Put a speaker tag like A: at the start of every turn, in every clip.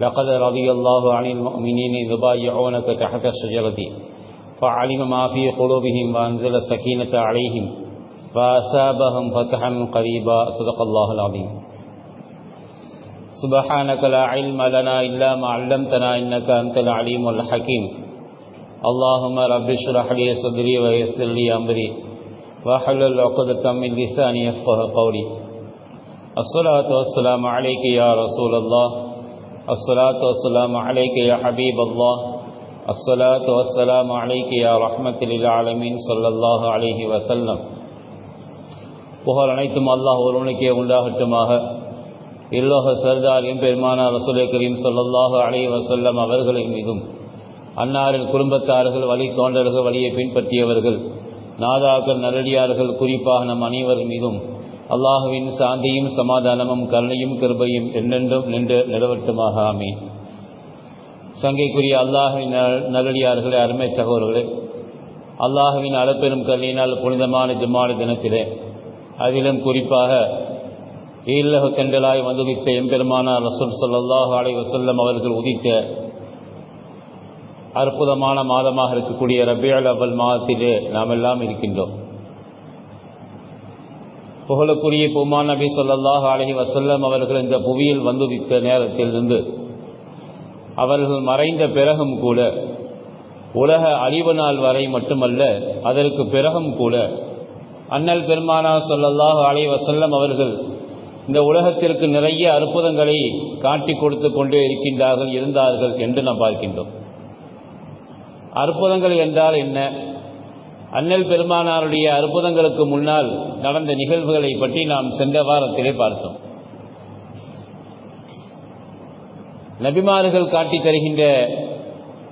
A: لقد رضي الله عن المؤمنين إذ بايعونك تحت الشجرة، فعلم ما في قلوبهم وأنزل السكينة عليهم، فأثابهم فتحا قريبا. صدق الله العظيم. سبحانك لا علم لنا إلا ما علمتنا إنك أنت العليم الحكيم. اللهم رب اشرح لي صدري ويسر لي أمري، واحلل عقدة من لساني يفقه قولي. الصلاة والسلام عليك يا رسول الله. الصلاة والسلام عليك يا حبيب الله الصلاة والسلام عليك يا رحمة للعالمين صلى الله عليه وسلم புகழ் அனைத்தும் அல்லாஹ் ஒருவனுக்கே உண்டாகட்டுமாக இல்லோக சர்தார் எம்பெருமானார் ரசூலை கரீம் சொல்லல்லாஹு அலைஹி வசல்லம் அவர்களின் மீதும் அன்னாரின் குடும்பத்தார்கள் வழி தோன்றர்கள் வழியை பின்பற்றியவர்கள் நாதாக்கள் நல்லடியார்கள் குறிப்பாக நம் அனைவர் மீதும் அல்லாஹுவின் சாந்தியும் சமாதானமும் கருணையும் கிருபையும் என்னென்றும் நின்று நிலவட்டுமாக. ஆமே சங்கைக்குரிய அல்லாஹுவின் நல்லடியார்களே அருமை சகோதரர்களே அல்லாஹுவின் அளப்பெரும் கருணையினால் புனிதமான ஜுமான தினத்திலே அதிலும் குறிப்பாக ஈழக தெண்டலாய் வந்துதித்த எம்பெருமானார் ரசூல் சொல்லல்லாஹு அலை வசல்லம் அவர்கள் உதித்த அற்புதமான மாதமாக இருக்கக்கூடிய ரபியல் அவல் மாதத்திலே நாம் எல்லாம் இருக்கின்றோம். புகழக்குரிய புமான் நபி சொல்லாஹ் அலஹி வசல்லம் அவர்கள் இந்த புவியில் வந்துதித்த நேரத்திலிருந்து அவர்கள் மறைந்த பிறகும் கூட உலக அழிவு நாள் வரை மட்டுமல்ல அதற்கு பிறகும் கூட அண்ணல் பெருமானா சொல்லல்லாஹ் அலி வசல்லம் அவர்கள் இந்த உலகத்திற்கு நிறைய அற்புதங்களை காட்டி கொடுத்து கொண்டே இருக்கின்றார்கள் இருந்தார்கள் என்று நாம் பார்க்கின்றோம். அற்புதங்கள் என்றால் என்ன? அண்ணல் பெருமானாருடைய அற்புதங்களுக்கு முன்னால் நடந்த நிகழ்வுகளை பற்றி நாம் சென்ற வாரத்திலே பார்த்தோம். நபிமார்கள் காட்டி தருகின்ற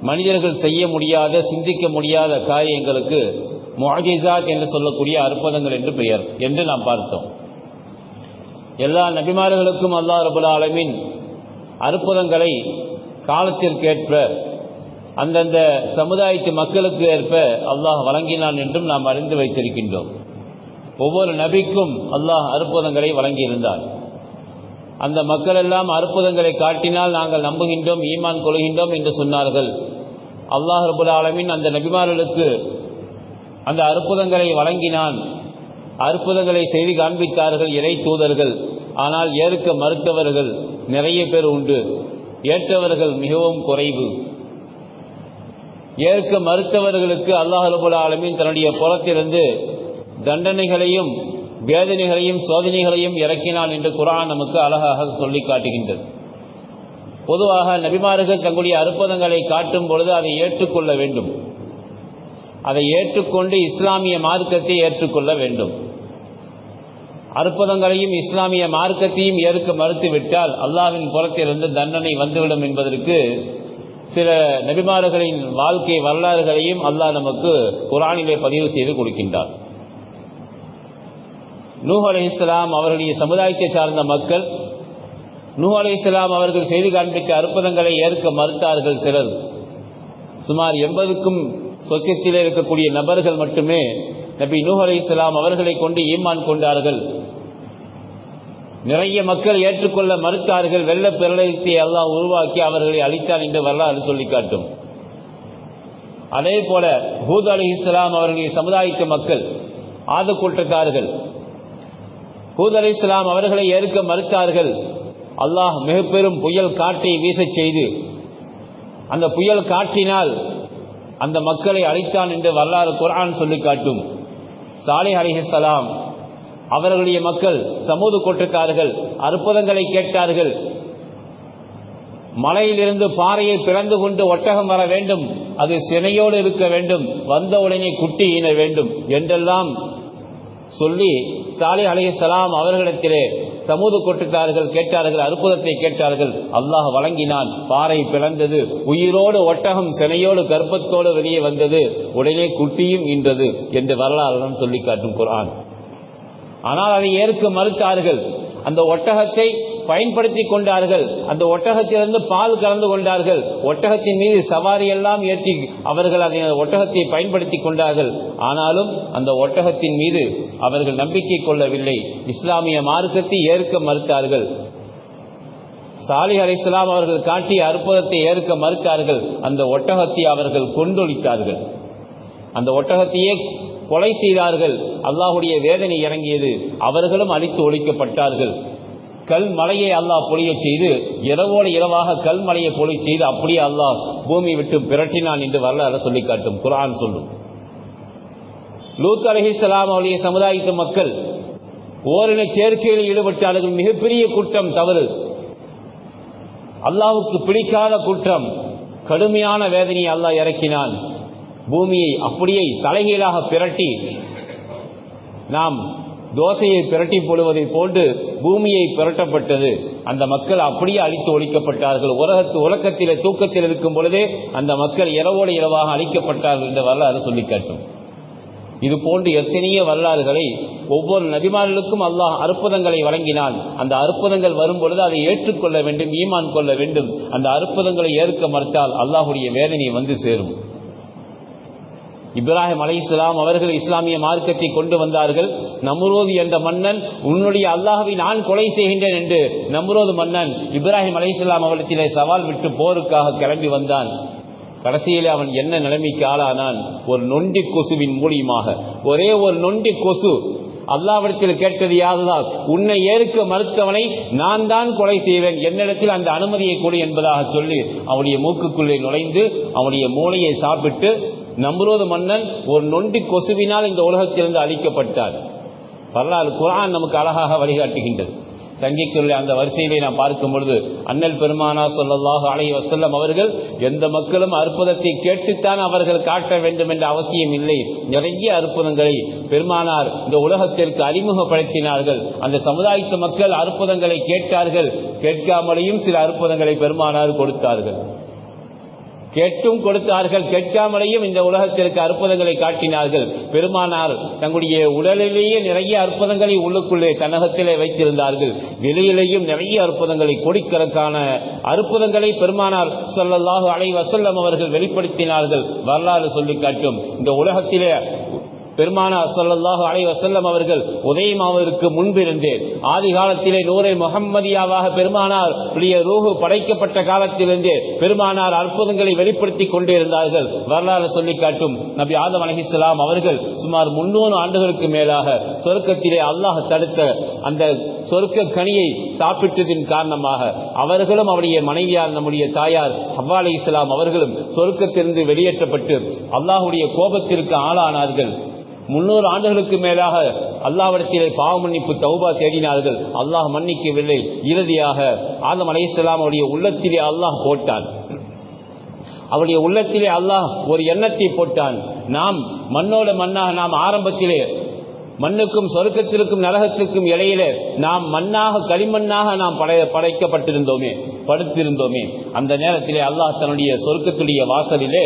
A: மனிதர்கள் செய்ய முடியாத சிந்திக்க முடியாத காரியங்களுக்கு மொஹிசாத் என்று சொல்லக்கூடிய அற்புதங்கள் என்று பெயர் என்று நாம் பார்த்தோம். எல்லா நபிமார்களுக்கும் அல்லா ரபுல் ஆலமின் அற்புதங்களை காலத்திற்கேற்ப அந்தந்த சமுதாயத்து மக்களுக்கு ஏற்ப அல்லாஹ் வழங்கினான் என்றும் நாம் அறிந்து வைத்திருக்கின்றோம். ஒவ்வொரு நபிக்கும் அல்லாஹ் அற்புதங்களை வழங்கியிருந்தார். அந்த மக்கள் எல்லாம் அற்புதங்களை காட்டினால் நாங்கள் நம்புகின்றோம் ஈமான் கொள்கின்றோம் என்று சொன்னார்கள். அல்லாஹ் ரபுல் ஆலமின் அந்த நபிமார்களுக்கு அந்த அற்புதங்களை வழங்கினான். அற்புதங்களை செய்து காண்பித்தார்கள் இறை தூதர்கள். ஆனால் ஏற்க மறுத்தவர்கள் நிறைய பேர் உண்டு. ஏற்றவர்கள் மிகவும் குறைவு. ஏற்க மறுத்தவர்களுக்கு அல்லாஹ் ரபுல் ஆலமின் தன்னுடைய புறத்திலிருந்து தண்டனைகளையும் வேதனைகளையும் சோதனைகளையும் இறக்கினான் என்று குரான் நமக்கு அழகாக சொல்லி காட்டுகின்றது. பொதுவாக நபிமார்கள் தங்களுடைய அற்புதங்களை காட்டும் பொழுது அதை ஏற்றுக்கொள்ள வேண்டும். அதை ஏற்றுக்கொண்டு இஸ்லாமிய மார்க்கத்தை ஏற்றுக்கொள்ள வேண்டும். அற்புதங்களையும் இஸ்லாமிய மார்க்கத்தையும் ஏற்க மறுத்துவிட்டால் அல்லாவின் புறத்திலிருந்து தண்டனை வந்துவிடும் என்பதற்கு சில நபிமார்களின் வாழ்க்கை வரலாறுகளையும் அல்லாஹ் நமக்கு குரானிலே பதிவு செய்து கொடுக்கின்றார். நூஹ் அலி இஸ்லாம் அவர்களுடைய சமுதாயத்தை சார்ந்த மக்கள் நூஹ் அலி இஸ்லாம் அவர்கள் செய்து காண்பிக்க அற்புதங்களை ஏற்க மறுத்தார்கள் சிலர். சுமார் எண்பதுக்கும் சொச்சத்தில் இருக்கக்கூடிய நபர்கள் மட்டுமே நபி நூஹ் அலி இஸ்லாம் அவர்களை கொண்டு ஈமான் கொண்டார்கள். நிறைய மக்கள் ஏற்றுக்கொள்ள மறுத்தார்கள். வெள்ள பிரளயத்தை எல்லாம் உருவாக்கி அவர்களை அழித்தான் என்று வரலாறு சொல்லி காட்டும் அதே போல ஹூத் அலி இஸ்லாம் அவர்களின் சமுதாயத்து மக்கள் ஆத கூட்டத்தார்கள் ஹூத் அலி இஸ்லாம் அவர்களை ஏற்க மறுத்தார்கள். அல்லாஹ் மிக பெரும் புயல் காற்றை வீசச் செய்து அந்த புயல் காற்றினால் அந்த மக்களை அழித்தான் என்று வரலாறு குரான் சொல்லி காட்டும் சாலை அலிஹலாம் அவர்களுடைய மக்கள் சமூக கொட்டிருக்கார்கள் அற்புதங்களை கேட்டார்கள் மலையிலிருந்து பாறையை பிறந்து கொண்டு ஒட்டகம் வர வேண்டும். அது சினையோடு இருக்க வேண்டும். வந்த உடனே குட்டி ஈன வேண்டும் என்றெல்லாம் சொல்லி சாலி அலைஹிஸ்ஸலாம் அவர்களிடத்திலே சமூக கொட்டுக்காரர்கள் கேட்டார்கள் அற்புதத்தை கேட்டார்கள். அல்லாஹ் வழங்கினான். பாறை பிளந்தது. உயிரோடு ஒட்டகம் சினையோடு கர்ப்பத்தோடு வெளியே வந்தது. உடனே குட்டியும் ஈன்றது என்று வரலாறுடன் சொல்லி காட்டும் குரான் ஆனால் அதை ஏற்க மறுத்தார்கள். அந்த ஒட்டகத்தை பயன்படுத்தி கொண்டார்கள். அந்த ஒட்டகத்திலிருந்து பால் கலந்து கொண்டார்கள். ஒட்டகத்தின் மீது சவாரி எல்லாம் ஏற்றி அவர்கள் அதை ஒட்டகத்தை பயன்படுத்தி கொண்டார்கள். ஆனாலும் அந்த ஒட்டகத்தின் மீது அவர்கள் நம்பிக்கை கொள்ளவில்லை. இஸ்லாமிய மார்க்கத்தை ஏற்க மறுத்தார்கள். சாலி அலிஸ்லாம் அவர்கள் காட்டிய அற்புதத்தை ஏற்க மறுத்தார்கள். அந்த ஒட்டகத்தை அவர்கள் கொண்டொழித்தார்கள் அந்த ஒட்டகத்தையே கொலை செய்தார்கள். அல்லாஹுடைய வேதனை இறங்கியது. அவர்களும் அழித்து ஒழிக்கப்பட்டார்கள். கல் மலையை அல்லாஹ் பொழிய செய்து இரவோடு இரவாக கல் மலையை பொழி செய்து அப்படியே அல்லாஹ் பூமி விட்டு பிரட்டினான் என்று வரலாறு சொல்லி காட்டும். குரான் சொல்லும். லூத் அலஹிஸ்லாம் அவருடைய சமுதாயத்து மக்கள் ஓரின சேர்க்கையில் ஈடுபட்டார்கள் மிகப்பெரிய கூட்டம் தவறு. அல்லாவுக்கு பிடிக்காத குற்றம் கடுமையான வேதனையை அல்லாஹ் இறக்கினான். பூமியை அப்படியே தலைகீழாக பிரட்டி நாம் தோசையை பிரட்டி போடுவதை போன்று பூமியை பிரட்டப்பட்டது. அந்த மக்கள் அப்படியே அழித்து ஒழிக்கப்பட்டார்கள். உலகத்து உலகத்திலே தூக்கத்தில் இருக்கும் பொழுதே அந்த மக்கள் இரவோடு இரவாக அழிக்கப்பட்டார்கள் என்ற வரலாறு சொல்லி காட்டும். இது போன்று எத்தனைய வரலாறுகளை ஒவ்வொரு நபிமார்களுக்கும் அல்லாஹ் அற்புதங்களை வழங்கினான். அந்த அற்புதங்கள் வரும் பொழுது அதை ஏற்றுக்கொள்ள வேண்டும் ஈமான் கொள்ள வேண்டும். அந்த அற்புதங்களை ஏற்க மறுத்தால் அல்லாஹுடைய வேதனை வந்து சேரும். இப்ராஹிம் அலை இஸ்லாம் அவர்கள் இஸ்லாமிய மார்க்கத்தை கொண்டு வந்தார்கள். நம்ரோது என்ற மன்னன் உன்னுடைய அல்லாஹவை நான் கொலை செய்கின்றேன் என்று நம்ரோது மன்னன் இப்ராஹிம் அலை இஸ்லாம் அவரிடத்திலே சவால் விட்டு போருக்காக கிளம்பி வந்தான். கடைசியில் அவன் என்ன நிலைமைக்கு ஆளானான்? ஒரு நொண்டி கொசுவின் மூலியமாக. ஒரே ஒரு நொண்டி கொசு. அல்லாவிடத்தில் கேட்டது யாருதான் உன்னை ஏற்க மறுத்தவனை நான் தான் கொலை செய்வேன். என்னிடத்தில் அந்த அனுமதியை கொடு என்பதாக சொல்லி அவனுடைய மூக்குக்குள்ளே நுழைந்து அவனுடைய மூளையை சாப்பிட்டு நம்புரோத மன்னன் ஒரு நொண்டி கொசுவினால் இந்த உலகத்திலிருந்து அழிக்கப்பட்டார். வரலாறு குரான் நமக்கு அழகாக வழிகாட்டுகின்றது. சங்கிக்குள்ள அந்த வரிசையிலே நான் பார்க்கும் பொழுது அண்ணல் பெருமானா சொல்லல்லாஹு அலைஹி வசல்லம் அவர்கள் எந்த மக்களும் அற்புதத்தை கேட்டுத்தான் அவர்கள் காட்ட வேண்டும் என்ற அவசியம் இல்லை. நிறைய அற்புதங்களை பெருமானார் இந்த உலகத்திற்கு அறிமுகப்படுத்தினார்கள். அந்த சமுதாயத்து மக்கள் அற்புதங்களை கேட்டார்கள். கேட்காமலேயும் சில அற்புதங்களை பெருமானார் கொடுத்தார்கள். கேட்டும் கொடுத்தார்கள் கேட்காமலேயும் இந்த உலகத்திற்கு அற்புதங்களை காட்டினார்கள். பெருமானார் தங்களுடைய உடலிலேயே நிறைய அற்புதங்களை உள்ளுக்குள்ளே தன்னகத்திலே வைத்திருந்தார்கள். வெளியிலேயும் நிறைய அற்புதங்களை கொடிக்கணக்கான அற்புதங்களை பெருமானார் சொல்லல்லாஹு அலை வசல்லம் அவர்கள் வெளிப்படுத்தினார்கள். வரலாறு சொல்லி காட்டும். இந்த உலகத்திலே பெருமானா சொல்லல்லாஹு அலை வசல்லம் அவர்கள் உதயமாவதற்கு முன்பிருந்தே ஆதி காலத்திலே நூரை முகம்மதியாவாக பெருமானார் ரூஹு படைக்கப்பட்ட காலத்திலிருந்தே பெருமானார் அற்புதங்களை வெளிப்படுத்தி கொண்டிருந்தார்கள். வரலாறு சொல்லி காட்டும் நபி ஆதம் அலஹிஸ்லாம் அவர்கள் சுமார் முன்னூறு ஆண்டுகளுக்கு மேலாக சொர்க்கத்திலே அல்லாஹ் தடுத்த அந்த சொர்க்க கனியை சாப்பிட்டதின் காரணமாக அவர்களும் அவருடைய மனைவியார் நம்முடைய தாயார் ஹவ்வா அலி இஸ்லாம் அவர்களும் சொர்க்கத்திலிருந்து வெளியேற்றப்பட்டு அல்லாஹுடைய கோபத்திற்கு ஆளானார்கள். முன்னூறு ஆண்டுகளுக்கு மேலாக அல்லாவிடத்திலே பாவ மன்னிப்பு தௌபா தேடினார்கள். அல்லாஹ் மன்னிக்கவில்லை. இறுதியாக ஆதம் அலையாம் அவருடைய உள்ளத்திலே அல்லாஹ் போட்டான். அவருடைய உள்ளத்திலே அல்லாஹ் ஒரு எண்ணத்தை போட்டான். நாம் மண்ணோட மண்ணாக நாம் ஆரம்பத்திலே மண்ணுக்கும் சொர்க்கத்திற்கும் நரகத்திற்கும் இடையிலே நாம் மண்ணாக களிமண்ணாக நாம் படை படைக்கப்பட்டிருந்தோமே படுத்திருந்தோமே. அந்த நேரத்திலே அல்லாஹ் தன்னுடைய சொர்க்கத்துடைய வாசலிலே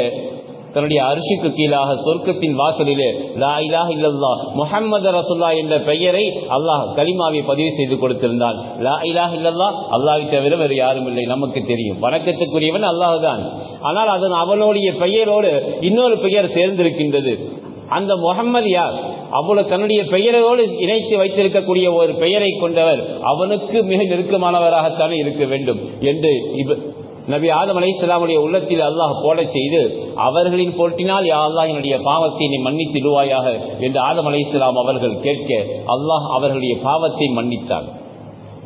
A: தன்னுடைய அரிசிக்கு கீழாக சொர்க்கத்தின் வாசலிலே லா இலாஹ இல்லல்லா முஹம்மது ரசுல்லா என்ற பெயரை அல்லாஹ் கலிமாவை பதிவு செய்து கொடுத்திருந்தான் லா இலாஹ இல்லல்லா அல்லாஹை தவிர வேறு யாரும் இல்லை நமக்கு தெரியும். வணக்கத்துக்குரியவன் அல்லாஹ் தான். ஆனால் அதன் அவனுடைய பெயரோடு இன்னொரு பெயர் சேர்ந்திருக்கின்றது. அந்த முகம்மது யார்? அவ்வளவு தன்னுடைய பெயரோடு இணைத்து வைத்திருக்கக்கூடிய ஒரு பெயரை கொண்டவர் அவனுக்கு மிக நெருக்கமானவராகத்தானே இருக்க வேண்டும் என்று நபி ஆதம் அலை இஸ்லாமுடைய உள்ளத்தில் அல்லாஹ் போல செய்து அவர்களின் போட்டினால் யா அல்லாஹ் என்னுடைய பாவத்தை நீ மன்னித்திடுவாயாக என்று ஆதம் அலை இஸ்லாம் அவர்கள் கேட்க அல்லாஹ் அவர்களுடைய பாவத்தை மன்னித்தான்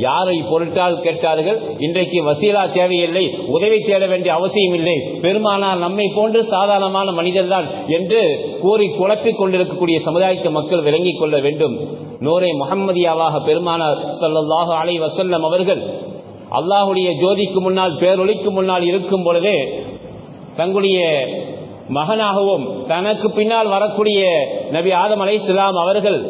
A: யாரை பொருட்டால் கேட்டார்கள் இன்றைக்கு வசீலா தேவையில்லை உதவி தேட வேண்டிய அவசியம் இல்லை பெருமானால் நம்மை போன்று சாதாரணமான மனிதர்தான் என்று கூறி குழப்பிக் கொண்டிருக்கக்கூடிய சமுதாயத்து மக்கள் விளங்கிக் கொள்ள வேண்டும். நூரை முகம்மதியாவாக பெருமானார் சல்லாஹு அலை வசல்லம் அவர்கள் அல்லாஹுடைய ஜோதிக்கு முன்னால் பேரொழிக்கு முன்னால் இருக்கும் பொழுது தங்களுடைய மகனாகவும் தனக்கு பின்னால் வரக்கூடிய நபி ஆதம் அலை அவர்கள்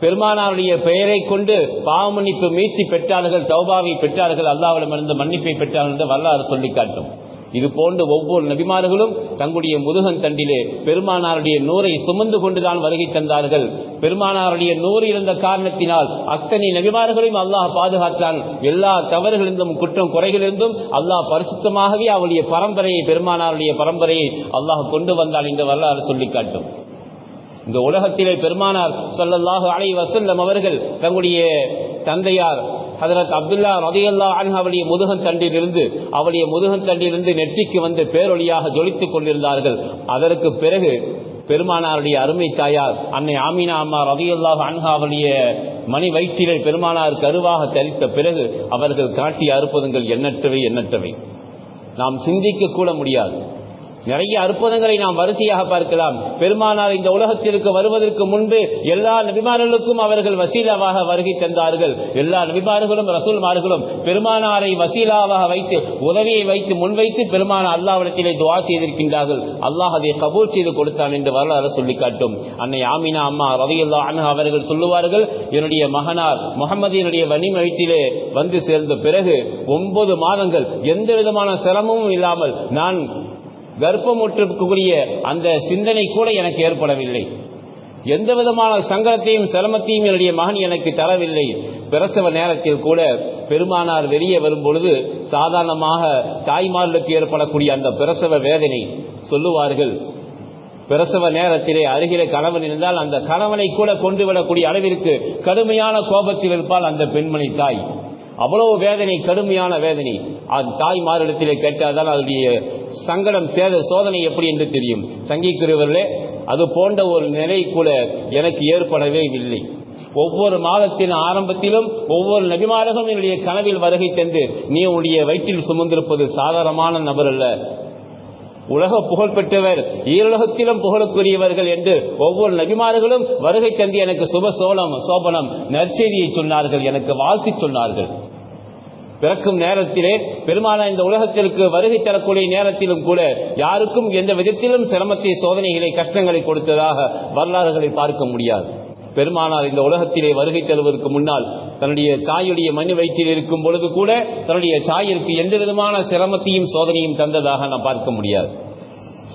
A: பெருமானாருடைய பெயரை கொண்டு பாவமன்னிப்பு மீட்சி பெற்றார்கள் தௌபாவை பெற்றார்கள் அல்லாவிடமிருந்து மன்னிப்பை பெற்றார்கள் என்று வரலாறு சொல்லி காட்டும். இது போன்று ஒவ்வொரு நபிமார்களும் தங்களுடைய முதுகன் தண்டிலே பெருமானாருடைய நூரை சுமந்து கொண்டுதான் வருகை தந்தார்கள். பெருமானாருடைய நூறு இருந்த காரணத்தினால் அத்தனை நபிமார்களையும் அல்லாஹ் பாதுகாத்தான். எல்லா தவறுகளிலிருந்தும் குற்றம் குறைகளிருந்தும் அல்லாஹ் பரிசுத்தமாகவே அவருடைய பரம்பரையை பெருமானாருடைய பரம்பரையை அல்லாஹ் கொண்டு வந்தான் இந்த வரலாறு சொல்லி காட்டும் இந்த உலகத்திலே பெருமானார் சல்லல்லாஹு அலை வசல்லம் அவர்கள் தங்களுடைய தந்தையார் ஹதரத் அப்துல்லா ரதையல்லா அன்ஹு அவளுடைய முதுகன் தண்டிலிருந்து அவளுடைய முதுகன் தண்டிலிருந்து நெற்றிக்கு வந்து பேரொழியாக ஜொலித்துக் கொண்டிருந்தார்கள். அதற்கு பிறகு பெருமானாருடைய அருமை தாயார் அன்னை ஆமினா அம்மா ரதியல்லாஹு அன்ஹா அவருடைய மணி வயிற்றிலே பெருமானார் கருவாக தரித்த பிறகு அவர்கள் காட்டிய அற்புதங்கள் எண்ணற்றவை எண்ணற்றவை. நாம் சிந்திக்க கூட முடியாது. நிறைய அற்புதங்களை நாம் வரிசையாக பார்க்கலாம். பெருமானார் இந்த உலகத்திற்கு வருவதற்கு முன்பு எல்லா நபிமார்களுக்கும் அவர்கள் வசீலாவாக வருகை தந்தார்கள். எல்லா நபிமார்களும் ரசூல்மார்களும் பெருமானாரை வசீலாவாக வைத்து உதவியை வைத்து முன்வைத்து பெருமானார் அல்லாவிடத்திலே துவா செய்திருக்கின்றார்கள். அல்லாஹ் அதை கபூர் செய்து கொடுத்தான் என்று வரலாறு சொல்லி காட்டும் அன்னை ஆமினா அம்மா ரவியல்லா அண்ணா அவர்கள் சொல்லுவார்கள் என்னுடைய மகனார் முகமதியினுடைய வனி வயிற்றிலே வந்து சேர்ந்த பிறகு ஒன்பது மாதங்கள் எந்த விதமான சிரமமும் இல்லாமல் நான் கர்ப்பமுற்றிருக்கக்கூடிய அந்த சிந்தனை கூட எனக்கு ஏற்படவில்லை. எந்த விதமான சங்கடத்தையும் சிரமத்தையும் என்னுடைய மகன் எனக்கு தரவில்லை. பிரசவ நேரத்தில் கூட பெருமானார் வெளியே வரும் பொழுது சாதாரணமாக தாய்மார்களுக்கு ஏற்படக்கூடிய அந்த பிரசவ வேதனை சொல்லுவார்கள். பிரசவ நேரத்திலே அருகிலே கணவன் இருந்தால் அந்த கணவனை கூட கொண்டு விடக்கூடிய அளவிற்கு கடுமையான கோபத்தில் இருப்பால் அந்த பெண்மணி தாய். அவ்வளவு வேதனை கடுமையான வேதனை. அது தாய்மாரிடத்திலே கேட்டால்தான் அதனுடைய சங்கடம் சேத சோதனை எப்படி என்று தெரியும். சங்கிக்கிறவர்களே அது போன்ற ஒரு நிலை கூட எனக்கு ஏற்படவே இல்லை. ஒவ்வொரு மாதத்தின் ஆரம்பத்திலும் ஒவ்வொரு நபிமாரகம் என்னுடைய கனவில் வருகை தந்து நீ உன்னுடைய வயிற்றில் சுமந்திருப்பது சாதாரணமான நபர் அல்ல. உலக புகழ் பெற்றவர் ஈருலகத்திலும் புகழுக்குரியவர்கள் என்று ஒவ்வொரு நபிமார்களும் வருகை தந்து எனக்கு சுப சோழம் சோபனம் நற்செய்தியை சொன்னார்கள் எனக்கு வாழ்த்து சொன்னார்கள். பிறக்கும் நேரத்திலே பெருமானா இந்த உலகத்திற்கு வருகை தரக்கூடிய நேரத்திலும் கூட யாருக்கும் எந்த விதத்திலும் சிரமத்தை சோதனைகளை கஷ்டங்களை கொடுத்ததாக வரலாறுகளை பார்க்க முடியாது. பெருமானார் இந்த உலகத்திலே வருகை தருவதற்கு முன்னால் தன்னுடைய தாயுடைய மண் வயிற்றில் இருக்கும் பொழுது கூட தன்னுடைய தாயிற்கு எந்த விதமான சிரமத்தையும் சோதனையும் தந்ததாக நான் பார்க்க முடியாது.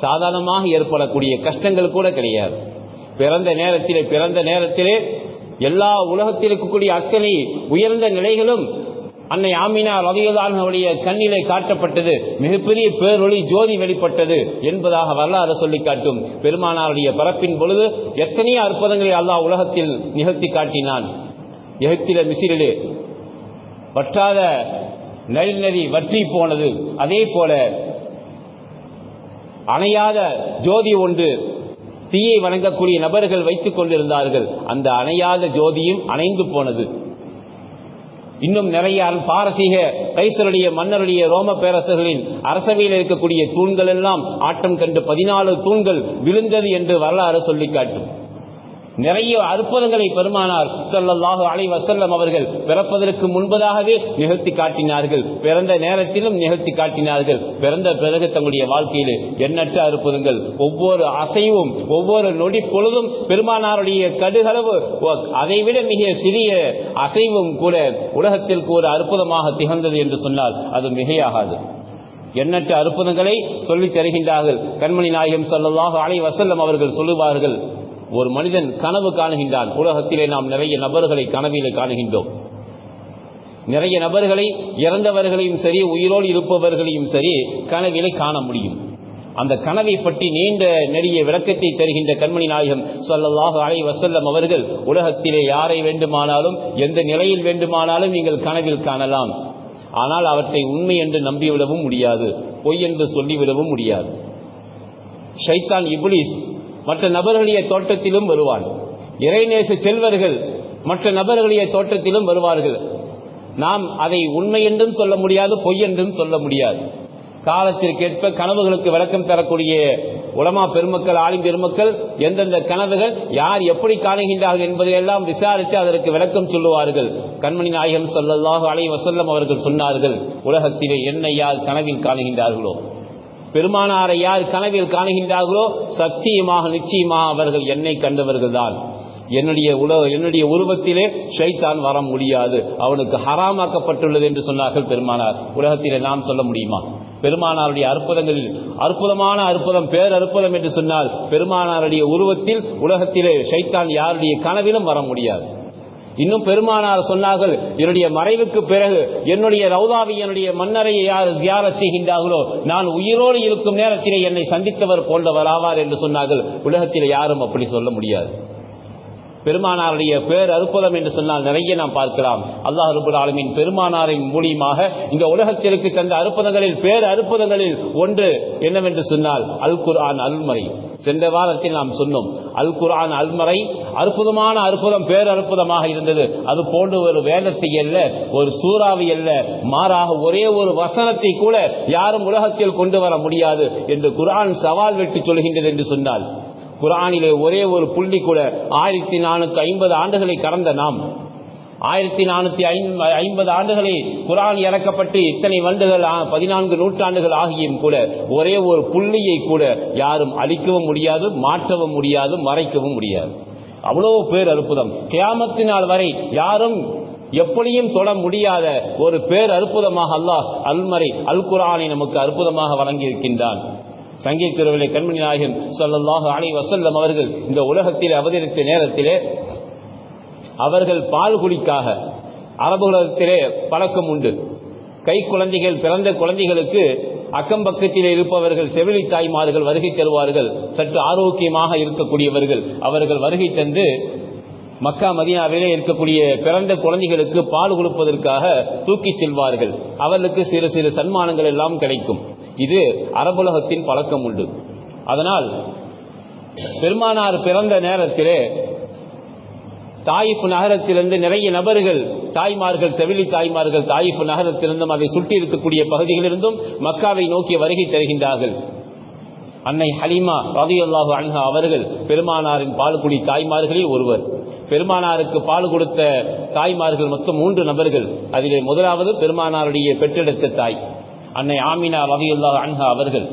A: சாதாரணமாக ஏற்படக்கூடிய கஷ்டங்கள் கூட கிடையாது. பிறந்த நேரத்திலே பிறந்த நேரத்திலே எல்லா உலகத்தில் இருக்கக்கூடிய அத்தனை உயர்ந்த நிலைகளும் அன்னை ஆமினா ரவியலானுடைய கண்ணிலே காட்டப்பட்டது. மிகப்பெரிய பேரொளி ஜோதி வெளிப்பட்டது என்பதாக வரலாறு சொல்லி காட்டும். பெருமானாருடைய பரப்பின் பொழுது எத்தனையோ அற்புதங்களை அல்லாஹ் உலகத்தில் நிகழ்த்தி காட்டினான். எகிப்தில மிசிறிலே வற்றாத நெல் நெறி வற்றி போனது. அதே போல அணையாத ஜோதி ஒன்று தீயை வணங்கக்கூடிய நபர்கள் வைத்துக் கொண்டிருந்தார்கள். அந்த அணையாத ஜோதியும் அணைந்து போனது. இன்னும் நிறைய பாரசீக கைசருடைய மன்னருடைய ரோம பேரரசர்களின் அரசவையில் இருக்கக்கூடிய தூண்கள் எல்லாம் ஆட்டம் கண்டு பதினாலு தூண்கள் விழுந்தது என்று வரலாறு சொல்லி காட்டும். நிறைய அற்புதங்களை பெருமானார் ஸல்லல்லாஹு அலை வசல்லம் அவர்கள் பிறப்பதற்கு முன்பதாகவே நிகழ்த்தி காட்டினார்கள். பிறந்த நேரத்திலும் நிகழ்த்தி காட்டினார்கள். பிறந்த பிறகு தங்களுடைய வாழ்க்கையிலே எண்ணற்ற அற்புதங்கள். ஒவ்வொரு அசைவும் ஒவ்வொரு நொடி பொழுதும் பெருமானாருடைய கடுகளவு அதைவிட மிக சிறிய அசைவும் கூட உலகத்திற்கு ஒரு அற்புதமாக திகழ்ந்தது என்று சொன்னால் அது மிகையாகாது. எண்ணற்ற அற்புதங்களை சொல்லித் தருகின்றார்கள். கண்மணி நாயகம் சொல்லலாக அலை வசல்லம் அவர்கள் சொல்லுவார்கள் ஒரு மனிதன் கனவு காணுகின்றான். உலகத்திலே நாம் நிறைய நபர்களை கனவிலே காணுகின்றோம். நிறைய நபர்களை இறந்தவர்களையும் சரி உயிரோடு இருப்பவர்களையும் சரி கனவிலே காண முடியும். அந்த கனவை பற்றி நீண்ட நெறிய விளக்கத்தை தருகின்ற கண்மணி நாயகம் சொல்லலாக அலை வசல்லம் அவர்கள் உலகத்திலே யாரை வேண்டுமானாலும் எந்த நிலையில் வேண்டுமானாலும் நீங்கள் கனவில் காணலாம். ஆனால் அவற்றை உண்மை என்று நம்பிவிடவும் முடியாது பொய் என்று சொல்லிவிடவும் முடியாது. ஷைத்தான் இபுலிஸ் மற்ற நபர்களுடைய தோட்டத்திலும் வருவான். இறைநேச செல்வர்கள் மற்ற நபர்களுடைய தோட்டத்திலும் வருவார்கள். நாம் அதை உண்மை என்றும் சொல்ல முடியாது பொய் என்றும் சொல்ல முடியாது. காலத்திற்கேற்ப கனவுகளுக்கு விளக்கம் தரக்கூடிய உலமா பெருமக்கள் ஆளும் பெருமக்கள் எந்தெந்த கனவுகள் யார் எப்படி காணுகின்றார்கள் என்பதையெல்லாம் விசாரித்து அதற்கு விளக்கம் சொல்லுவார்கள். கண்மணி நாயகம் ஸல்லல்லாஹு அலைஹி வசல்லம் அவர்கள் சொன்னார்கள் உலகத்திலே என்னை யார் கனவில் காணுகின்றார்களோ? பெருமானாரை யார் கனவில் காணுகின்றார்களோ சத்தியமாக நிச்சயமாக அவர்கள் என்னை கண்டவர்கள்தான். என்னுடைய உலக என்னுடைய உருவத்திலே ஷைத்தான் வர முடியாது. அவனுக்கு ஹராமாக்கப்பட்டுள்ளது என்று சொன்னார்கள் பெருமானார். உலகத்திலே நாம் சொல்ல முடியுமா? பெருமானாருடைய அற்புதங்களில் அற்புதமான அற்புதம் பேரற்புதம் என்று சொன்னால் பெருமானாருடைய உருவத்தில் உலகத்திலே ஷைத்தான் யாருடைய கனவிலும் வர முடியாது. இன்னும் பெருமானார் சொன்னார்கள் என்னுடைய மறைவுக்கு பிறகு என்னுடைய ரவுதாவி என்னுடைய மன்னரையை யார் தியாரச் செய்கின்றார்களோ நான் உயிரோடு இருக்கும் நேரத்திலே என்னை சந்தித்தவர் போன்றவர் ஆவார் என்று சொன்னார்கள். உலகத்தில் யாரும் அப்படி சொல்ல முடியாது. பெருமானாருடைய பேர் அற்புதம் என்று சொன்னால் நிறைய நாம் பார்க்கலாம். அல்லாஹ் அருபுல் ஆலமின் பெருமானாரின் மூலியமாக இந்த உலகத்திற்கு தந்த அற்புதங்களில் பேர் அற்புதங்களில் ஒன்று என்னவென்று சொன்னால் அல் குர்ஆன் அல்மறை. சென்ற வாரத்தில் நாம் சொன்னோம் அல் குர்ஆன் அல்மறை அற்புதமான அற்புதம் பேர் அற்புதமாக இருந்தது. அது போன்ற ஒரு வேதத்தை அல்ல ஒரு சூறாவை அல்ல மாறாக ஒரே ஒரு வசனத்தை கூட யாரும் உலகத்தில் கொண்டு வர முடியாது என்று குரான் சவால் விட்டு சொல்கின்றது என்று சொன்னால். குரானிலே ஒரே ஒரு புள்ளி கூட ஆயிரத்தி நானூத்தி ஐம்பது ஆண்டுகளை கடந்த நாம். ஆயிரத்தி நானூத்தி ஐம்பது ஆண்டுகளை குரான் இறக்கப்பட்டு இத்தனை வண்டுகள் பதினான்கு நூற்றாண்டுகள் ஆகியும் கூட ஒரே ஒரு புள்ளியை கூட யாரும் அழிக்கவும் முடியாது மாற்றவும் முடியாது மறைக்கவும் முடியாது. அவ்வளவு பேர் அற்புதம். கியாமத்தினால் வரை யாரும் எப்படியும் தொட முடியாத ஒரு பேர் அற்புதமாக அல்லாஹ் அல்மறை அல் குரானை நமக்கு அற்புதமாக வழங்கியிருக்கின்றான். சங்கீத் திருவிழை கண்மணி நாயகன் சல்லாஹு அலை வசல்லம் அவர்கள் இந்த உலகத்தில் அவதரித்த நேரத்திலே அவர்கள் பால் குடிக்காக அரபு உலகத்திலே பழக்கம் உண்டு. கை குழந்தைகள் பிறந்த குழந்தைகளுக்கு அக்கம் பக்கத்தில் இருப்பவர்கள் செவிலி தாய்மார்கள் வருகை தருவார்கள். சற்று ஆரோக்கியமாக இருக்கக்கூடியவர்கள் அவர்கள் வருகை தந்து மக்கா மதினாவிலே இருக்கக்கூடிய பிறந்த குழந்தைகளுக்கு பால் கொடுப்பதற்காக தூக்கிச் செல்வார்கள். அவர்களுக்கு சிறு சிறு சன்மானங்கள் எல்லாம் கிடைக்கும். இது அரபுலகத்தின் பழக்கம் உண்டு. அதனால் பெருமானார் பிறந்த நேரத்திலே தாயிப்பு நகரத்திலிருந்து நிறைய நபர்கள் தாய்மார்கள் செவிலி தாய்மார்கள் தாயிப்பு நகரத்திலிருந்தும் அதை சுற்றி இருக்கக்கூடிய பகுதிகளிலிருந்தும் மக்காவை நோக்கி வருகை தருகின்றார்கள். அன்னை ஹலிமா ரதியுல்லாஹு அன்ஹா அவர்கள் பெருமானாரின் பால்குடி தாய்மார்களில் ஒருவர். பெருமானாருக்கு பால் கொடுத்த தாய்மார்கள் மொத்தம் மூன்று நபர்கள். அதிலே முதலாவது பெருமானாருடைய பெற்றெடுத்த தாய். அன்னை ஆமினா ரதியுல்லாஹு அன்ஹா அவர்கள்.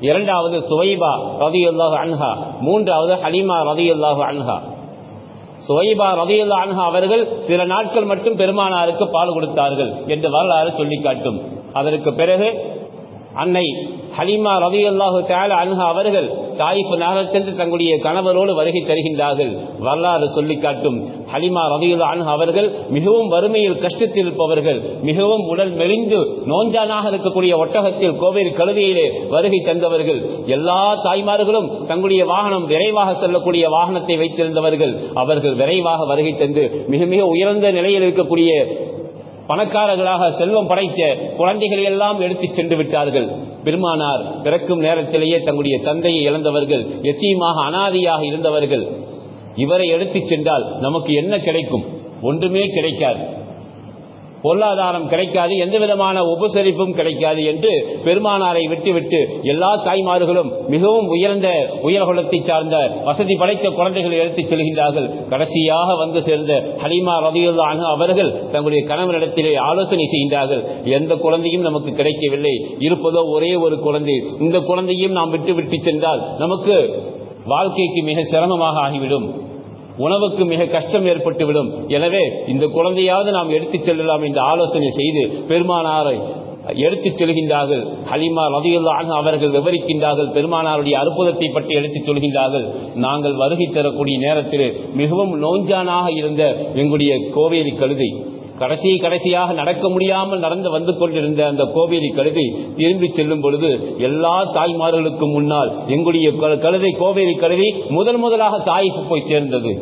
A: இரண்டாவது சுவைபா ரதியுல்லாஹு அன்ஹா. மூன்றாவது ஹலீமா ரதியுல்லாஹு அன்ஹா. சுவைபா ரதியுல்லா அன்ஹா அவர்கள் சில நாட்கள் மட்டும் பெருமானாருக்கு பால் கொடுத்தார்கள் என்று வரலாறு சொல்லி காட்டும் அதற்கு பிறகு அன்னை ஹலிமா ரவி அல்லாஹு அன்ஹா அவர்கள் தாய்ப்பு நகரத்தென்று தங்களுடைய கணவரோடு வருகை தருகின்றார்கள். வரலாறு சொல்லி காட்டும். ஹலிமா ரவி அன்ஹா அவர்கள் மிகவும் வறுமையில் கஷ்டத்தில் இருப்பவர்கள். மிகவும் உடல் மெலிந்து நோஞ்சானாக இருக்கக்கூடிய ஒட்டகத்தில் கோவில் கழுதியிலே வருகை தந்தவர்கள். எல்லா தாய்மார்களும் தங்களுடைய வாகனம் விரைவாக செல்லக்கூடிய வாகனத்தை வைத்திருந்தவர்கள். அவர்கள் விரைவாக வருகை தந்து மிக மிக உயர்ந்த நிலையில் இருக்கக்கூடிய பணக்காரர்களாக செல்வம் படைத்த குழந்தைகளை எல்லாம் எடுத்து சென்று விட்டார்கள். பெருமானார் பிறக்கும் நேரத்திலேயே தங்களுடைய தந்தையை இழந்தவர்கள் எத்தியமாக அனாதியாக இருந்தவர்கள். இவரை எடுத்து சென்றால் நமக்கு என்ன கிடைக்கும்? ஒன்றுமே கிடைக்காது. பொருளாதாரம் கிடைக்காது எந்த விதமான உபசரிப்பும் கிடைக்காது என்று பெருமானாரை விட்டுவிட்டு எல்லா தாய்மார்களும் மிகவும் உயர்ந்த உயர்குலத்தை சார்ந்த வசதி படைத்த குழந்தைகளை எடுத்துச் செல்கின்றார்கள். கடைசியாக வந்து சேர்ந்த ஹலிமா ரதியுல்லான அவர்கள் தங்களுடைய கணவனிடத்திலே ஆலோசனை செய்கின்றார்கள். எந்த குழந்தையும் நமக்கு கிடைக்கவில்லை. இருப்பதோ ஒரே ஒரு குழந்தை. இந்த குழந்தையும் நாம் விட்டு விட்டு சென்றால் நமக்கு வாழ்க்கைக்கு மிக சிரமமாக ஆகிவிடும். உணவுக்கு மிக கஷ்டம் ஏற்பட்டுவிடும். எனவே இந்த குழந்தையாவது நாம் எடுத்துச் செல்லலாம் என்று ஆலோசனை செய்து பெருமானாரை எடுத்துச் செல்கின்றார்கள். ஹலிமா ரதியுல்லாக அவர்கள் விவரிக்கின்றார்கள். பெருமானாருடைய அற்புதத்தை பற்றி எடுத்துச் சொல்கின்றார்கள். நாங்கள் வருகை தரக்கூடிய நேரத்தில் மிகவும் நோஞ்சானாக இருந்த எங்களுடைய கோவேரி கழுதை. கடைசி கடைசியாக நடக்க முடியாமல் நடந்து வந்து கொண்டிருந்த அந்த கோவேரி கழுதை திரும்பி செல்லும் பொழுது எல்லா தாய்மார்களுக்கும் முன்னால் எங்களுடைய கழுதை கோவேரி கழுதை முதல் முதலாக தாய்க்கு போய் சேர்ந்தது.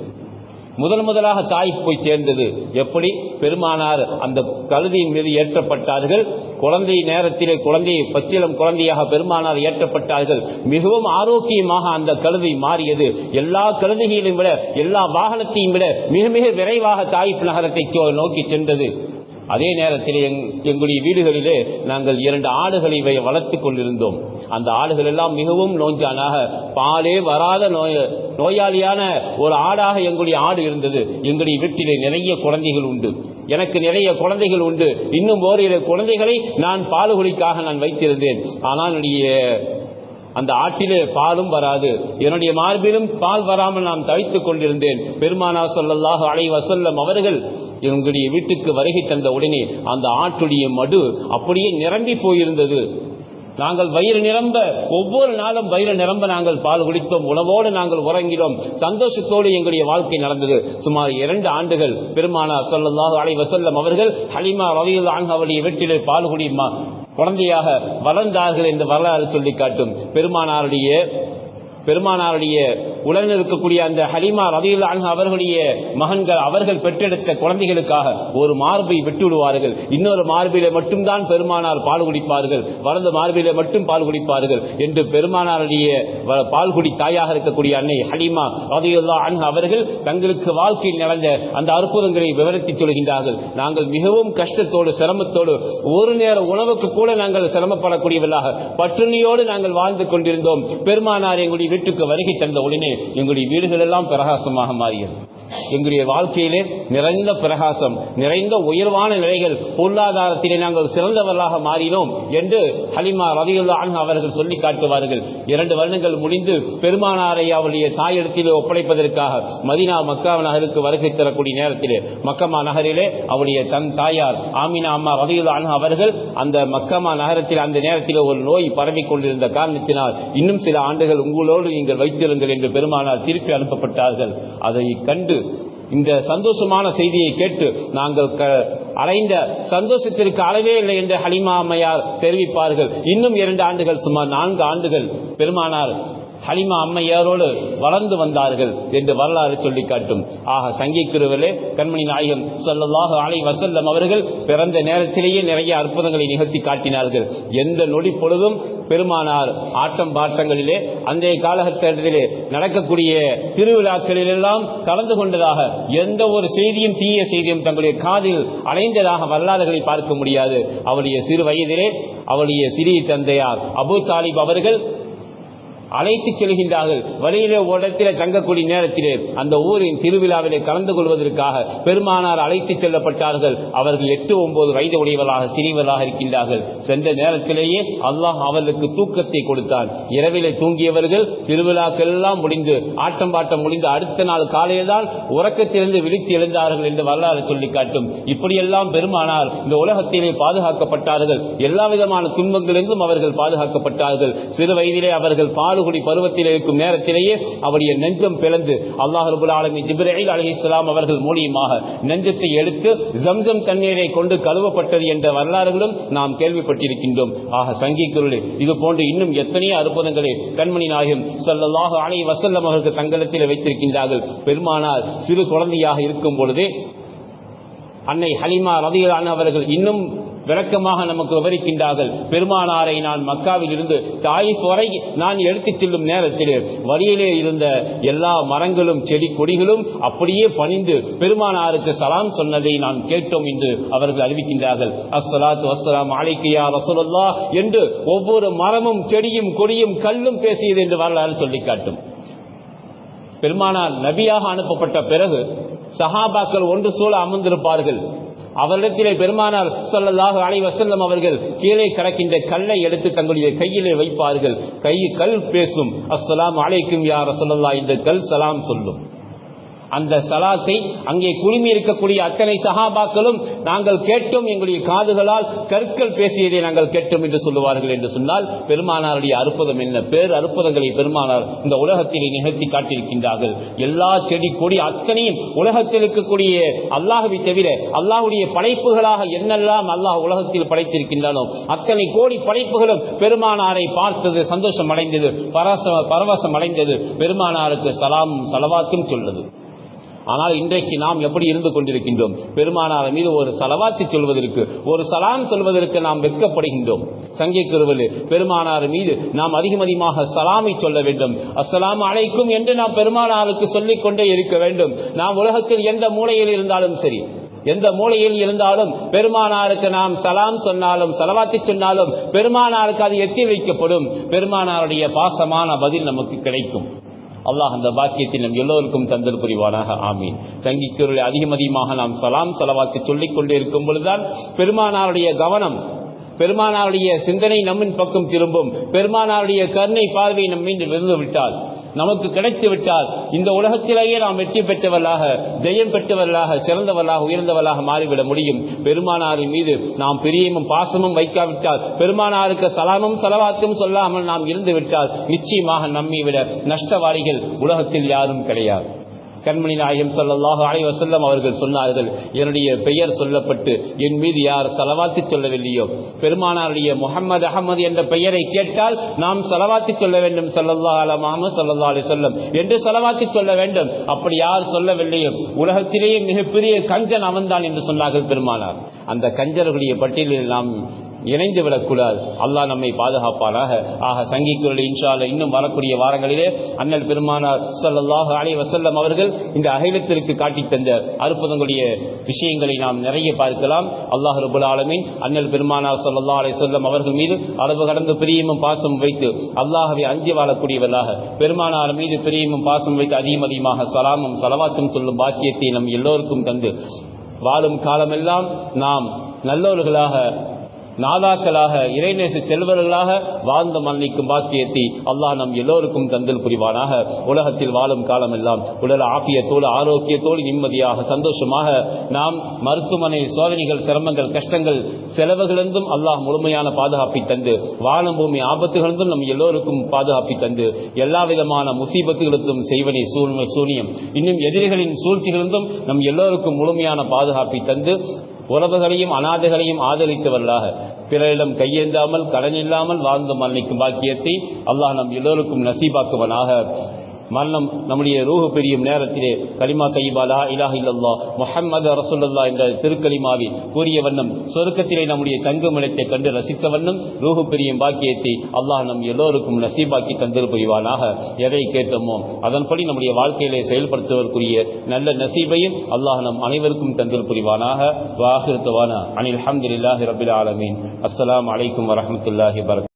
A: முதல் முதலாக தாய்க்கு போய் சேர்ந்தது. எப்படி? பெருமானார் அந்த கழுதியின் மீது ஏற்றப்பட்டார்கள். குழந்தை நேரத்திலே குழந்தையை பச்சிலம் குழந்தையாக பெருமானார் ஏற்றப்பட்டார்கள். மிகவும் ஆரோக்கியமாக அந்த கழுதை மாறியது. எல்லா கழுதைகளையும் விட எல்லா வாகனத்தையும் விட மிக மிக விரைவாக தாய்ப்பு நகரத்தை நோக்கி சென்றது. அதே நேரத்தில் எங்களுடைய வீடுகளிலே நாங்கள் இரண்டு ஆடுகளை வளர்த்து கொண்டிருந்தோம். அந்த ஆடுகள் எல்லாம் மிகவும் நோஞ்சானாக பாலே வராத நோய நோயாளியான ஒரு ஆடாக எங்களுடைய ஆடு இருந்தது. எங்களுடைய வீட்டிலே நிறைய குழந்தைகள் உண்டு. எனக்கு நிறைய குழந்தைகள் உண்டு. இன்னும் ஓரிரு குழந்தைகளை நான் பாலுகுலிக்காக நான் வைத்திருந்தேன். ஆனால் என்னுடைய அந்த ஆட்டிலே பாலும் வராது. என்னுடைய மார்பிலும் பால் வராமல் நான் தவித்துக் கொண்டிருந்தேன். பெருமானா சொல்லல்லாக அலை வசல்லம் அவர்கள் எங்களுடைய வீட்டுக்கு வருகை தந்த உடனே அந்த ஆட்டுடைய மடு அப்படியே நிரம்பி போயிருந்தது. நாங்கள் வயிறு நிரம்ப ஒவ்வொரு நாளும் வயிறு நிரம்ப நாங்கள் பால் குடித்தோம். உணவோடு நாங்கள் உறங்கினோம். சந்தோஷத்தோடு எங்களுடைய வாழ்க்கை நடந்தது. சுமார் இரண்டு ஆண்டுகள் பெருமானா சொல்லல்லாஹு அலை வசல்லம் அவர்கள் ஹலிமா ரவியுல் அவருடைய வீட்டிலே பால் குடி குழந்தையாக வளர்ந்தார்கள் என்று வரலாறு சொல்லி காட்டும். பெருமானாருடைய பெருமானாருடைய உலகில் இருக்கக்கூடிய அந்த ஹலிமா ரதியுல் அவர்களுடைய மகன்கள் அவர்கள் பெற்றெடுத்த குழந்தைகளுக்காக ஒரு மார்பை விட்டு விடுவார்கள் இன்னொரு மார்பில மட்டும்தான் பெருமானார் பால் குடிப்பார்கள். வளர்ந்த மார்பில மட்டும் பால் குடிப்பார்கள் என்று பெருமானாருடைய பால் குடி தாயாக இருக்கக்கூடிய அன்னை ஹலிமா ரதியுல்லா அன்ஹு அவர்கள் தங்களுக்கு வாழ்க்கையில் நடந்த அந்த அற்புதங்களை விவரித்து சொல்கின்றார்கள். நாங்கள் மிகவும் கஷ்டத்தோடு சிரமத்தோடு ஒரு நேர உணவுக்கு கூட நாங்கள் சிரமப்படக்கூடியவர்களாக பட்டினியோடு நாங்கள் வாழ்ந்து கொண்டிருந்தோம். பெருமானார் எங்களுடைய வீட்டுக்கு வருகை தந்த உடனே எங்களுடைய வீடுகள் எல்லாம் பிரகாசமாக மாறியது. எங்களுடைய வாழ்க்கையிலே நிறைந்த பிரகாசம் நிறைந்த உயர்வான நிலைகள் பொருளாதாரத்திலே நாங்கள் சிறந்தவர்களாக மாறினோம் என்று ஹலிமா ரதியுல்லா அவர்கள் சொல்லி காட்டுவார்கள். இரண்டு வருடங்கள் முடிந்து பெருமானாரை அவருடைய தாயிடத்திலே ஒப்படைப்பதற்காக மதினா மக்கா நகருக்கு வருகை தரக்கூடிய நேரத்திலே மக்கமா நகரிலே அவருடைய தன் தாயார் ஆமினா அம்மா ரதியுல்லா அவர்கள் அந்த மக்கமா நகரத்தில் அந்த நேரத்தில் ஒரு நோய் பரவிக் கொண்டிருந்த காரணத்தினால் இன்னும் சில ஆண்டுகள் உங்களோடு நீங்கள் வைத்திருங்கள் என்று பெருமானார் திருப்பி அனுப்பப்பட்டார்கள். அதை கண்டு இந்த சந்தோஷமான செய்தியை கேட்டு நாங்கள் க- அடைந்த சந்தோஷத்திற்கு அளவே இல்லை என்று ஹலிமா அம்மையார் தெரிவிப்பார்கள். இன்னும் இரண்டு ஆண்டுகள் சுமார் நான்கு ஆண்டுகள் பெருமானார் ஹலிமா அம்மையாரோடு வளர்ந்து வந்தார்கள் என்று வரலாறு சொல்லி காட்டும். ஆக சங்கிக்கிறவர்களே கண்மணி நாயகம் சொல்லலாக ஆலை வசல்லம் அவர்கள் பிறந்த நேரத்திலேயே நிறைய அற்புதங்களை நிகழ்த்தி காட்டினார்கள். எந்த நொடி பொழுதும் பெருமானார் ஆட்டம் பாட்டங்களிலே அன்றைய காலகட்டத்திலே நடக்கக்கூடிய திருவிழாக்களிலெல்லாம் கலந்து கொண்டதாக எந்த ஒரு செய்தியும் தீய செய்தியும் தங்களுடைய காதில் அலைந்ததாக வரலாறுகளை பார்க்க முடியாது. அவருடைய சிறு வயதிலே அவருடைய சிறிய தந்தையார் அபு தாலிப் அவர்கள் அழைத்து செல்கின்றார்கள். வழியிலே ஒரு இடத்திலே தங்கக்கூடிய நேரத்திலே அந்த ஊரின் திருவிழாவிலே கலந்து கொள்வதற்காக பெருமானார் அழைத்து செல்லப்பட்டார்கள். அவர்கள் எட்டு ஒன்பது வயது உடையவர்களாக சிறியவர்களாக இருக்கின்றார்கள். சென்ற நேரத்திலேயே அல்லாஹ் அவர்களுக்கு தூக்கத்தை கொடுத்தான். இரவிலே தூங்கியவர்கள் திருவிழாக்கெல்லாம் முடிந்து ஆட்டம் பாட்டம் முடிந்து அடுத்த நாள் காலையில்தான் உறக்கத்திலிருந்து விழித்து எழுந்தார்கள் என்று வரலாறு சொல்லி காட்டும். இப்படியெல்லாம் பெருமானார் இந்த உலகத்திலே பாதுகாக்கப்பட்டார்கள். எல்லா விதமான துன்பங்களிலிருந்தும் அவர்கள் பாதுகாக்கப்பட்டார்கள். சிறு வயதிலே அவர்கள் பால் பாலுகுடி பருவத்தில் இருக்கும் நேரத்திலேயே அவருடைய நெஞ்சம் பிளந்து அல்லாஹர்புல் ஆலமி ஜிப்ரீல் அலைஹிஸ்ஸலாம் அவர்கள் மூலியமாக நெஞ்சத்தை எடுத்து ஜம்ஜம் தண்ணீரை கொண்டு கழுவப்பட்டது என்ற வரலாறுகளும் நாம் கேள்விப்பட்டிருக்கின்றோம். ஆக சங்கிக்குருளே இது போன்று இன்னும் எத்தனையோ அற்புதங்களை கண்மணி நாயகம் சல்லாஹு அலைஹி வசல்லம் அவர்கள் தங்களத்தில் வைத்திருக்கின்றார்கள். பெருமானார் சிறு குழந்தையாக இருக்கும் பொழுதே அன்னை ஹலிமா ரதியலான அவர்கள் இன்னும் விளக்கமாக நமக்கு விவரிக்கின்றார்கள். பெருமானாரை நான் மக்காவில் இருந்து தாயிஃப் வரை நான் எடுத்துச் செல்லும் நேரத்தில் வழியிலே இருந்த எல்லா மரங்களும் செடி கொடிகளும் அப்படியே பணிந்து பெருமானாருக்கு சலாம் சொன்னதை நான் கேட்டோம் என்று அவர்கள் அறிவிக்கின்றார்கள். அஸ்ஸலாத்து வஸ்ஸலாம் அலைக்கியா ரசோல்லா என்று ஒவ்வொரு மரமும் செடியும் கொடியும் கல்லும் பேசியது என்று வரலாறு சொல்லி காட்டும். பெருமானார் நபியாக அனுப்பப்பட்ட பிறகு சஹாபாக்கள் ஒன்று சூழ அமர்ந்திருப்பார்கள். அவரிடத்திலே பெருமானார் ஸல்லல்லாஹு அலை வசந்தம் அவர்கள் கீழே கிடக்கின்ற கல்லை எடுத்து தங்களுடைய கையிலே வைப்பார்கள். கை கல் பேசும். அஸ்லாம் அலைக்கும் யார் ரசூலல்லாஹ் இந்த கல் சலாம் சொல்லும். அந்த சலாத்தை அங்கே குழுமி இருக்கக்கூடிய அத்தனை சகாபாக்களும் நாங்கள் கேட்டோம். எங்களுடைய காதுகளால் கற்கள் பேசியதை நாங்கள் கேட்டோம் என்று சொல்லுவார்கள் என்று சொன்னால் பெருமானாருடைய அற்புதம் என்ன? பேர் அற்புதங்களை பெருமானார் இந்த உலகத்திலே நிகழ்த்தி காட்டியிருக்கின்றார்கள். எல்லா செடி கொடி அத்தனையும் உலகத்தில் இருக்கக்கூடிய அல்லாஹவை தவிர அல்லாஹுடைய படைப்புகளாக என்னெல்லாம் அல்லாஹ் உலகத்தில் படைத்திருக்கின்றனோ அத்தனை கோடி படைப்புகளும் பெருமானாரை பார்த்தது சந்தோஷம் அடைந்தது பரவசம் அடைந்தது. பெருமானாருக்கு சலாம் சலவாக்கும் சொல்லுது. ஆனால் இன்றைக்கு நாம் எப்படி இருந்து கொண்டிருக்கின்றோம்? பெருமானார் மீது ஒரு சலவாத்தி சொல்வதற்கு ஒரு சலாம் சொல்வதற்கு நாம் வெட்கப்படுகின்றோம். சங்கை கருவலு பெருமானார் மீது நாம் அதிகம் அதிகமாக சலாமை சொல்ல வேண்டும். அஸ்லாம் அழைக்கும் என்று நாம் பெருமானாருக்கு சொல்லிக்கொண்டே இருக்க வேண்டும். நாம் உலகத்தில் எந்த மூலையில் இருந்தாலும் சரி எந்த மூலையில் இருந்தாலும் பெருமானாருக்கு நாம் சலாம் சொன்னாலும் சலவாத்தி சொன்னாலும் பெருமானாருக்கு அது எத்தி வைக்கப்படும். பெருமானாருடைய பாசமான பதில் நமக்கு கிடைக்கும். அல்லாஹ் அந்த பாக்கியத்தில் நம் எல்லோருக்கும் தந்தல் புரிவானாக ஆமீன். சங்கிக்குரலை அதிகம் அதிகமாக நாம் சலாம் சலவாக்கு சொல்லிக் கொண்டிருக்கும் பொழுதுதான் பெருமானாருடைய கவனம் பெருமானாருடைய சிந்தனை நம்மின் பக்கம் திரும்பும் பெருமானாருடைய கருணை பார்வை நம் மீது விட்டால் நமக்கு கிடைத்து விட்டால் இந்த உலகத்திலேயே நாம் வெற்றி பெற்றவர்களாக ஜெயம் பெற்றவர்களாக சிறந்தவர்களாக உயர்ந்தவர்களாக மாறிவிட முடியும். பெருமானாரின் மீது நாம் பிரியமும் பாசமும் வைக்காவிட்டால் பெருமானாருக்கு சலாமும் சலவாத்தும் சொல்லாமல் நாம் இருந்து விட்டால் நிச்சயமாக நம்மை விட நஷ்டவாளிகள் உலகத்தில் யாரும் கிடையாது. கண்மணி நாயகம் ஸல்லல்லாஹு அலைஹி வஸல்லம் அவர்கள் சொன்னார்கள் என்னுடைய பெயர் சொல்லப்பட்டு என் மீது யார் சலவாத்தி சொல்லவில்லையோ? பெருமானாருடைய முகமது அகமது என்ற பெயரை கேட்டால் நாம் செலவாத்து சொல்ல வேண்டும் சல்லல்லா அலைஹி முஹம்மது ஸல்லல்லாஹு அலைஹி என்று சலவாத்தி சொல்ல வேண்டும். அப்படி யார் சொல்லவில்லையோ? உலகத்திலேயே மிகப்பெரிய கஞ்சன் அவன்தான் என்று சொன்னார்கள் பெருமானார். அந்த கஞ்சர்களுடைய பட்டியலில் நாம் இணைந்து விடக்கூடாது அல்லாஹ் நம்மை பாதுகாப்பானாக. ஆக சங்கிக்குரல் இன்ஷால இன்னும் வரக்கூடிய வாரங்களிலே அண்ணல் பெருமானார் ஸல்லல்லாஹு அலி வசல்லம் அவர்கள் இந்த அகிலத்திற்கு காட்டித் தந்த அற்புதங்களுடைய விஷயங்களை நாம் நிறைய பார்க்கலாம். அல்லாஹ் ரபுல் ஆலமின் அண்ணல் பெருமானார் சல்லா அலி சொல்லம் அவர்கள் மீது அளவு கடந்த பிரியமும் பாசம் வைத்து அல்லாஹவை அஞ்சி வாழக்கூடியவர்களாக பெருமானார் மீது பிரியமும் பாசம் வைத்து அதிகம் அதிகமாக சலாமும் சலவாத்தும் சொல்லும் பாக்கியத்தை நம் எல்லோருக்கும் தந்து வாழும் காலமெல்லாம் நாம் நல்லவர்களாக நாதாக்களாக இறைநேச செல்வர்களாக வாழ்ந்த மன்னிக்கும் பாக்கியத்தை அல்லாஹ் நம் எல்லோருக்கும் தந்தல் புரிவானாக. உலகத்தில் வாழும் காலம் எல்லாம் உடல் ஆக்கியத்தோடு ஆரோக்கியத்தோடு நிம்மதியாக சந்தோஷமாக நாம் மருத்துவமனை சோதனைகள் சிரமங்கள் கஷ்டங்கள் செலவுகளிலிருந்தும் அல்லாஹ் முழுமையான பாதுகாப்பை தந்து வாழும் பூமி ஆபத்துகளிலிருந்தும் நம் எல்லோருக்கும் பாதுகாப்பை தந்து எல்லா விதமான முசீபத்துகளுக்கும் செய்வனை சூழ்நிலை சூனியம். இன்னும் எதிரிகளின் சூழ்ச்சிகளிலிருந்தும் நம் எல்லோருக்கும் முழுமையான பாதுகாப்பை தந்து உறவுகளையும் அனாதைகளையும் ஆதரித்தவர்களாக பிறரிடம் கையேந்தாமல் கடன் இல்லாமல் வாழ்ந்து மரணிக்கும் பாக்கியத்தை அல்லாஹ் நம் எல்லோருக்கும் நசீபாக்குவனாக. மரணம் நம்முடைய ரூஹு பெரியும் நேரத்திலே கலிமா கைபாலா இலாஹ் இல்லல்லா முஹம்மது ரசூலுல்லா என்ற திருக்கலிமாவில் கூறிய வண்ணம் சொருக்கத்திலே நம்முடைய தங்குமிடத்தை கண்டு ரசித்த வண்ணம் ரூஹு பெரியும் பாக்கியத்தை அல்லாஹ் நம் எல்லோருக்கும் நசீபாக்கி தந்திரு புரிவானாக எதை கேட்டோமோ அதன்படி நம்முடைய வாழ்க்கையிலே செயல்படுத்துவதற்குரிய நல்ல நசீபையும் அல்லாஹ் நம் அனைவருக்கும் தந்திரு புரிவானாக வாகிருத்தவான அனில் அஹமதுல்லாஹி ரபில் ஆலமீன். அஸ்லாம் அலைக்கும் வரமத்துல்லாஹி வரகம்